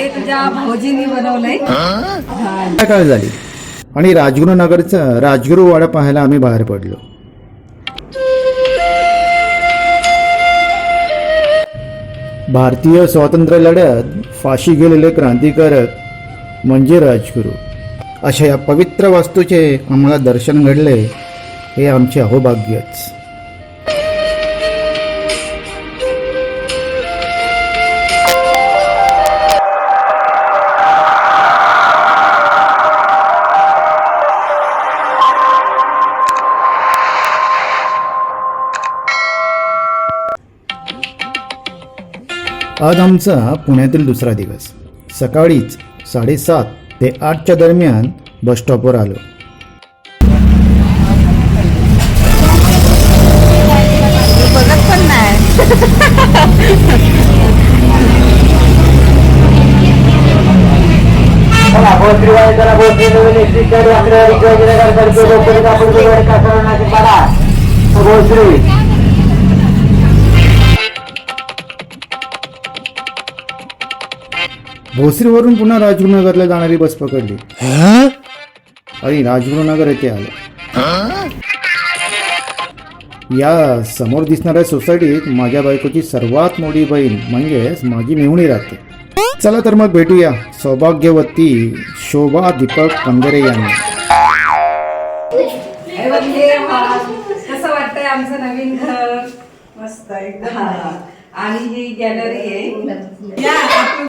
हे तुझ्या भाऊजींनी बनवलंय. काय झाली? आणि राजगुरुनगरचा राजगुरू वाडा पाहायला आम्ही बाहेर पडलो. भारतीय स्वातंत्र्य लढ्यात फाशी गेलेले क्रांतिकारक म्हणजे राजगुरू. अशा या पवित्र वास्तूचे आम्हाला दर्शन घडले हे आमचे अहोभाग्यच. आज आमचा पुण्यातील दुसरा दिवस. सकाळीच साडेसात ते आठच्या दरम्यान बसस्टॉपवर आलो. भोसरीवरून पुन्हा राजगुरुनगरला जाणारी बस पकडली. आणि राजगुरुनगर येथे आलो. या समोर दिसणाऱ्या सोसायटीत माझ्या बायकोची सर्वात मोठी बहीण म्हणजेच माझी मेहुणी राहते. चला तर मग भेटूया. सौभाग्यवती शोभा दीपक पंधरे यांनी. बघले. कसं वाटतंय आमचं नवीन घर? मस्त एकदम. आणि ही गॅलरी आहे.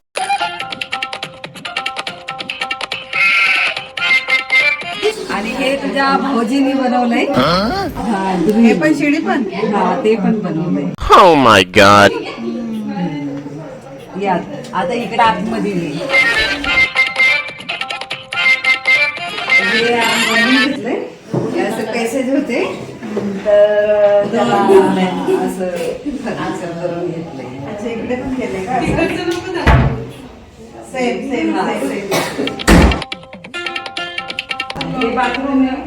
हे तुझ्या भाऊजींनी बनवलंय. हा, हे पण शिडी पण? हा ते पण बनवलंय. Oh my god. या आता इकडे आतमध्ये. हे घेतलंय. हे असं पॅसेज होते. तर असं फर्निचर करून घेतलंय. अच्छा इकडे पण केले का? सेम सेम हा, सेम हे बाथरूम आहे.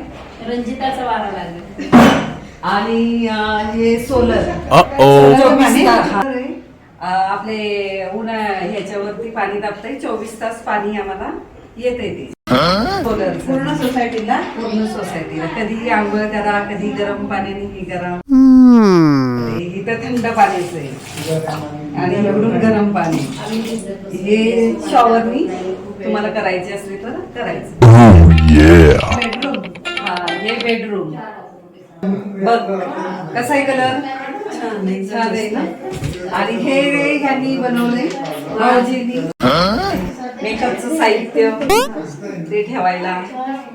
रंजिताचा वारा लागला. आणि हे सोलर. आपले उन्हा ह्याच्यावरती पाणी तापतंय. चोवीस तास पाणी आम्हाला येते ते. सोलर पूर्ण सोसायटीला पूर्ण सोसायटीला कधी आंघोळ करा कधी गरम पाण्याने हे करा. ते इथं थंड पाण्याचं आहे आणि इकडून गरम पाणी. हे शॉवरनी तुम्हाला करायचे असले तर करायचं. बेडरूम हा हे बेडरूम बघ कसा आहे कलर छान आहे ना? आणि हे ह्यांनी बनवले भाऊजींनी मेकअपचं साहित्य ते ठेवायला.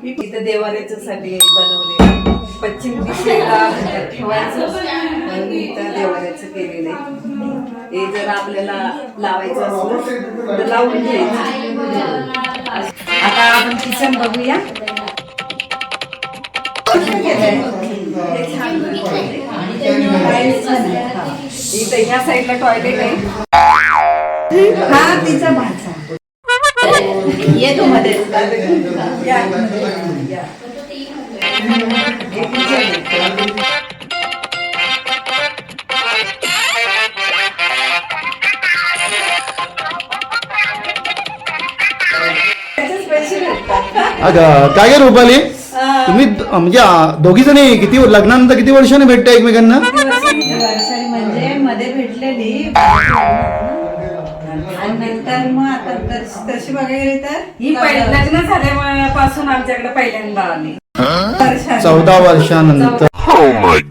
इथं देवाऱ्याच्या साठी बनवले पश्चिम दिशेला ठेवायचं म्हणून इथं देवाऱ्याचं केलेलं आहे. हे जर आपल्याला लावायचं असलं तर लावून घ्यायचं. आता आपण किचन बघूया. छान बनवलंय. इथं ह्या साईडला टॉयलेट आहे. हा तिचा भाचा. येतो मध्ये. या. अगं काय रे रुपाली? तुम्ही द- म्हणजे दोघी जणी किती लग्नानंतर किती वर्षाने भेटता एकमेकांना? वर्षाने म्हणजे मध्ये भेटलेली. आणि नंतर मग आता तस- तशी बघायला गेली तर ही पहि- लग्न झाल्यापासून आमच्याकडे पहिल्यांदा आली. वर्षाने. चौदा वर्षानंतर.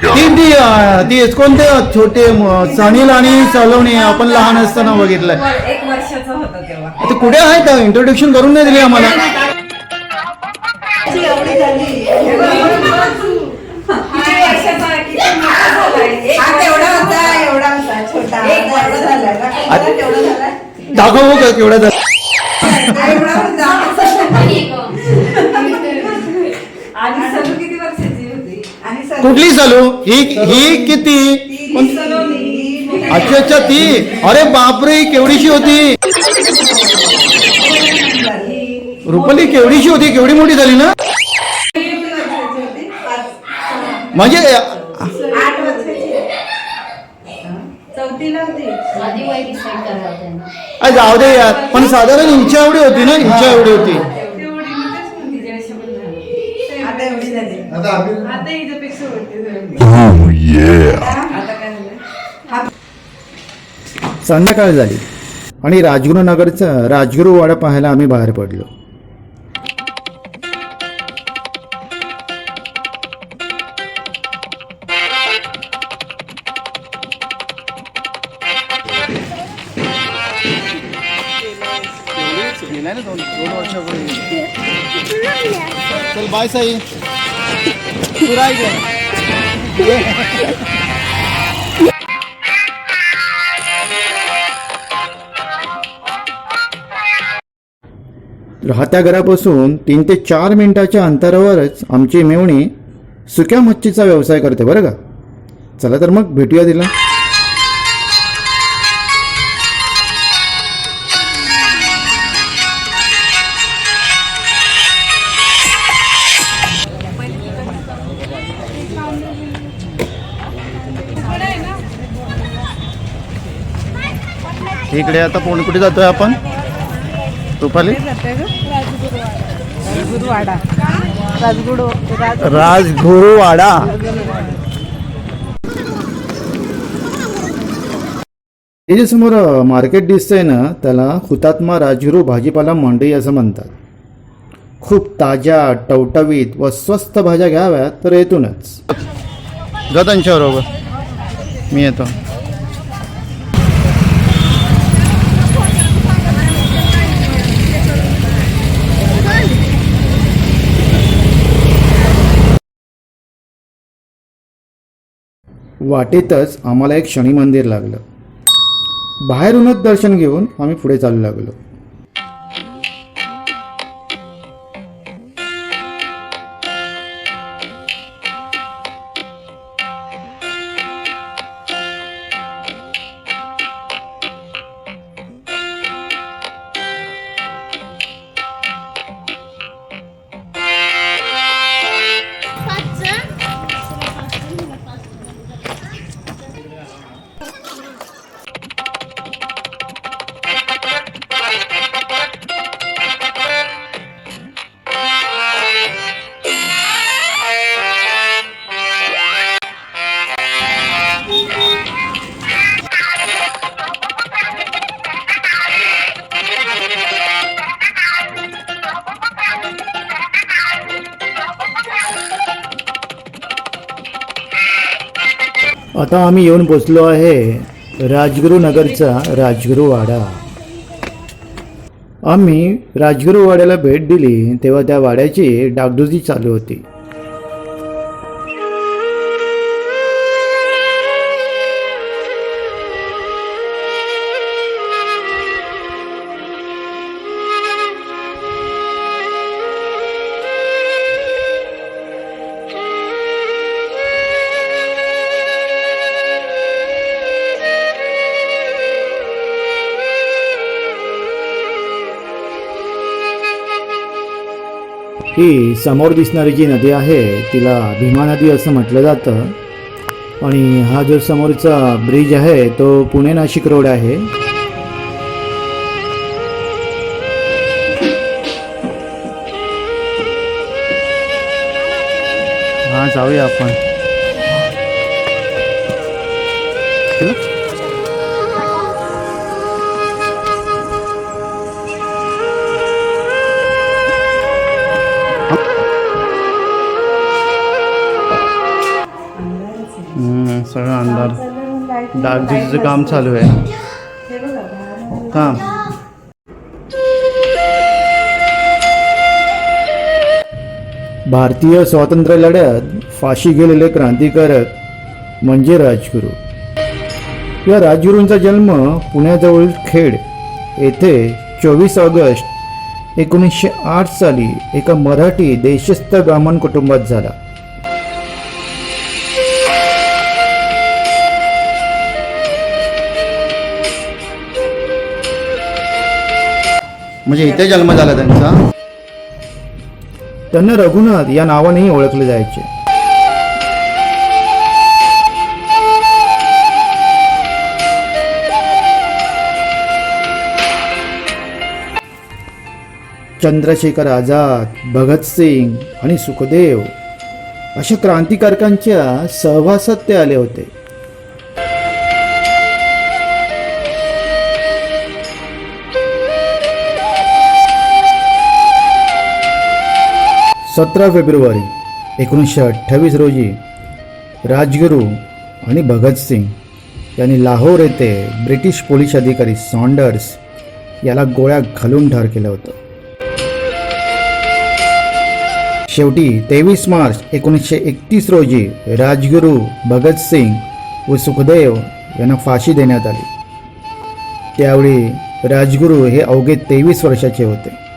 ती ती अं, ती कोणते? छोटे म- सनील आणि सलोनी आपण लहान असताना बघितलंय. एक वर्षाचं होतं तेव्हा. ते कुठे आहेत? इंट्रोडक्शन करून नाही दिले आम्हाला. दाखवू का केवढा झाला? कुठली चालू ही ही किती? ही अच्छा अच्छा ती. अरे बापरे ही केवढीशी होती. रुपाली केवढीशी होती? केवढी मोठी झाली ना? म्हणजे आठ वर्षाची चौथीला होती आधी वय डिसाईड करावं त्यांना. अरे जाऊ दे यार पण साधारण इंचा एवढी होती ना इंचा एवढी होती. तेवढी मी तेच म्हणते, जराशी पण झाली. आता एवढी झाली. आता हिच्यापेक्षा होती जरा. Oh yeah. आता काय झालं? संध्याकाळ झाली. आणि राजगुरू नगरचा राजगुरू वाडा पाहायला आम्ही बाहेर पडलो. चल बाय साई. राहत्या घरापासून तीन ते चार मिनिटाच्या अंतरावरच आमची मेवणी सुक्या मच्छीचा व्यवसाय करते बरं का? चला तर मग भेटूया तिला. इकडे आता कोण कुठे जातोय आपण? रुपाली? राजगुरुवाडा. हे जे समोर मार्केट दिसतंय ना त्याला हुतात्मा राजगुरू भाजीपाला मंडई असं म्हणतात. खूप ताज्या टवटवीत व स्वस्त भाज्या घ्याव्यात तर येथूनच. जा त्यांच्याबरोबर. मी येतो. वाटेतच आम्हाला एक शनी मंदिर लागलं. बाहेरूनच दर्शन घेऊन आम्ही पुढे चालू लागलो. आता आम्ही येऊन पोचलो आहे राजगुरुनगरचा राजगुरुवाडा. वाडा आम्ही राजगुरुवाड्याला भेट दिली तेव्हा त्या वाड्याची डागडुजी चालू होती. ही समोर दिसणारी जी नदी आहे तिला भीमा नदी असं म्हटलं जातं. आणि हा जो समोरचा ब्रिज आहे तो पुणे नाशिक रोड आहे. हा जाऊया आपण. अंधार काम चालू आहे. काम. भारतीय स्वातंत्र्य लढ्यात फाशी गेलेले क्रांतिकारक म्हणजे राजगुरू. या राजगुरूंचा जन्म पुण्याजवळ खेड येथे चोवीस ऑगस्ट एकोणीसशे आठ साली एका मराठी देशस्थ ब्राह्मण कुटुंबात झाला. म्हणजे इथे जन्म झाला त्यांचा? त्यांना रघुनाथ या नावानेही ओळखले जायचे. चंद्रशेखर आझाद भगतसिंग आणि सुखदेव अशा क्रांतिकारकांच्या सहवासात ते आले होते. सतरा फेब्रुवारी एकोणीसशे अठ्ठावीस रोजी राजगुरू आणि भगतसिंग यांनी लाहोर येथे ब्रिटिश पोलीस अधिकारी सॉन्डर्स याला गोळ्या घालून ठार केलं होतं. शेवटी तेवीस मार्च एकोणीसशे एकतीस रोजी राजगुरू भगतसिंग व सुखदेव यांना फाशी देण्यात आली. त्यावेळी राजगुरू हे अवघे तेवीस वर्षाचे होते.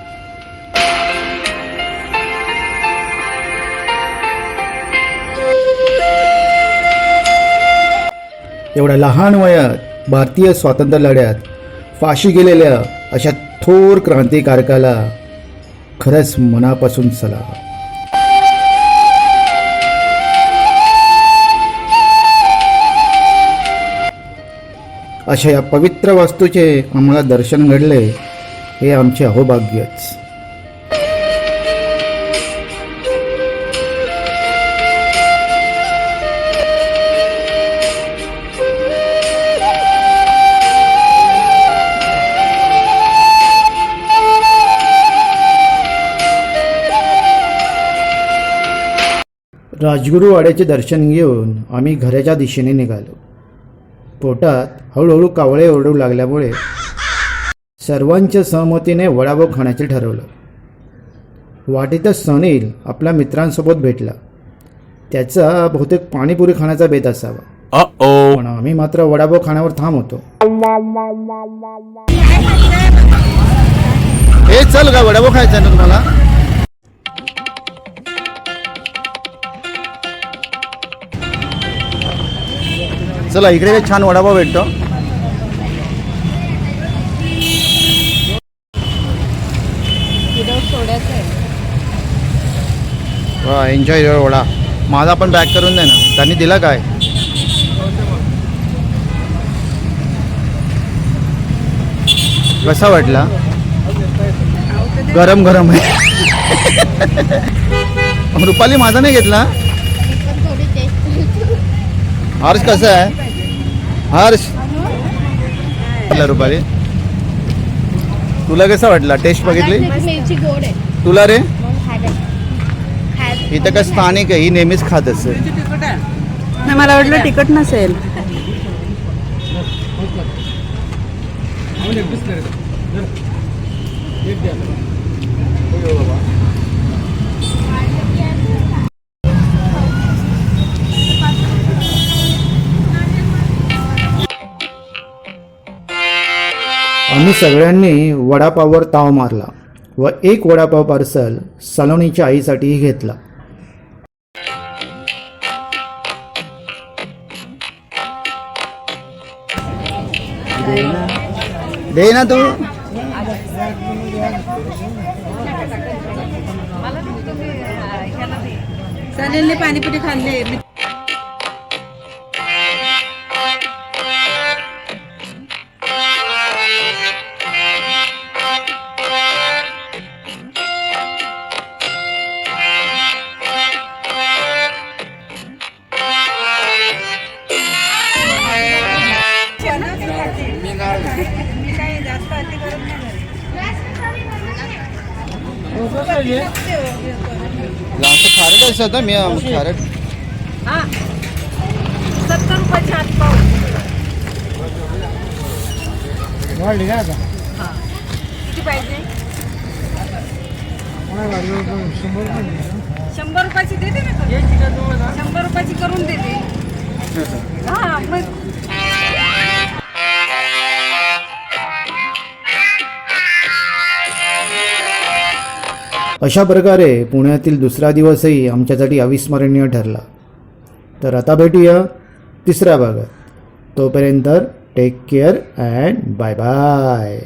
एवढ्या लहान वयात भारतीय स्वातंत्र्य लढ्यात फाशी गेलेल्या अशा थोर क्रांतिकारकाला खरंच मनापासून सलाम. अशा या पवित्र वास्तूचे आम्हाला दर्शन घडले हे आमचे अहोभाग्यच. राजगुरू वाड्याचे दर्शन घेऊन आम्ही घराच्या दिशेने निघालो. पोटात हळूहळू कावळे ओरडू लागल्यामुळे सर्वांच्या सहमतीने वडापाव खाण्याचे ठरवलं. वाटेतच सनील आपल्या मित्रांसोबत भेटला. त्याचा बहुतेक पाणीपुरी खाण्याचा बेत असावा. पण आम्ही मात्र वडापाव खाण्यावर थांब होतो. हे चल का वडापाव खायचा ना तुम्हाला? चला इकडे छान वडापाव भेटतो. वा एन्जॉय युअर वडा. माझा पण पॅक करून दे ना. त्यांनी दिला काय? कसा वाटला? गरम गरम आहे. रुपाली माझा नाही घेतला? हर्ष कसा आहे? हर्ष. रुपाली. तुला कसा वाटला? टेस्ट बघितली? मिरची गोड आहे. तुला रे? इथं काय स्थानिक आहे ही नेहमीच खात असेल. नाही मला वाटलं तिकट नसेल. आम्ही सगळ्यांनी वडापाववर ताव मारला व एक वडापाव पार्सल सलोनीच्या आईसाठीही घेतला. दे ना तू पाणीपुरी खाल्ले. जास्त खारट असं मी खारट सत्तर रुपयाचे हात पाव। किती पाहिजे शंभर रुपयाची देते ना? करून. शंभर रुपयाची करून देते हा मग अशा प्रकारे पुण्यातील दुसरा दिवसही आमच्यासाठी अविस्मरणीय ठरला. तर आता भेटूया तिसऱ्या भागात. तोपर्यंत take care and bye bye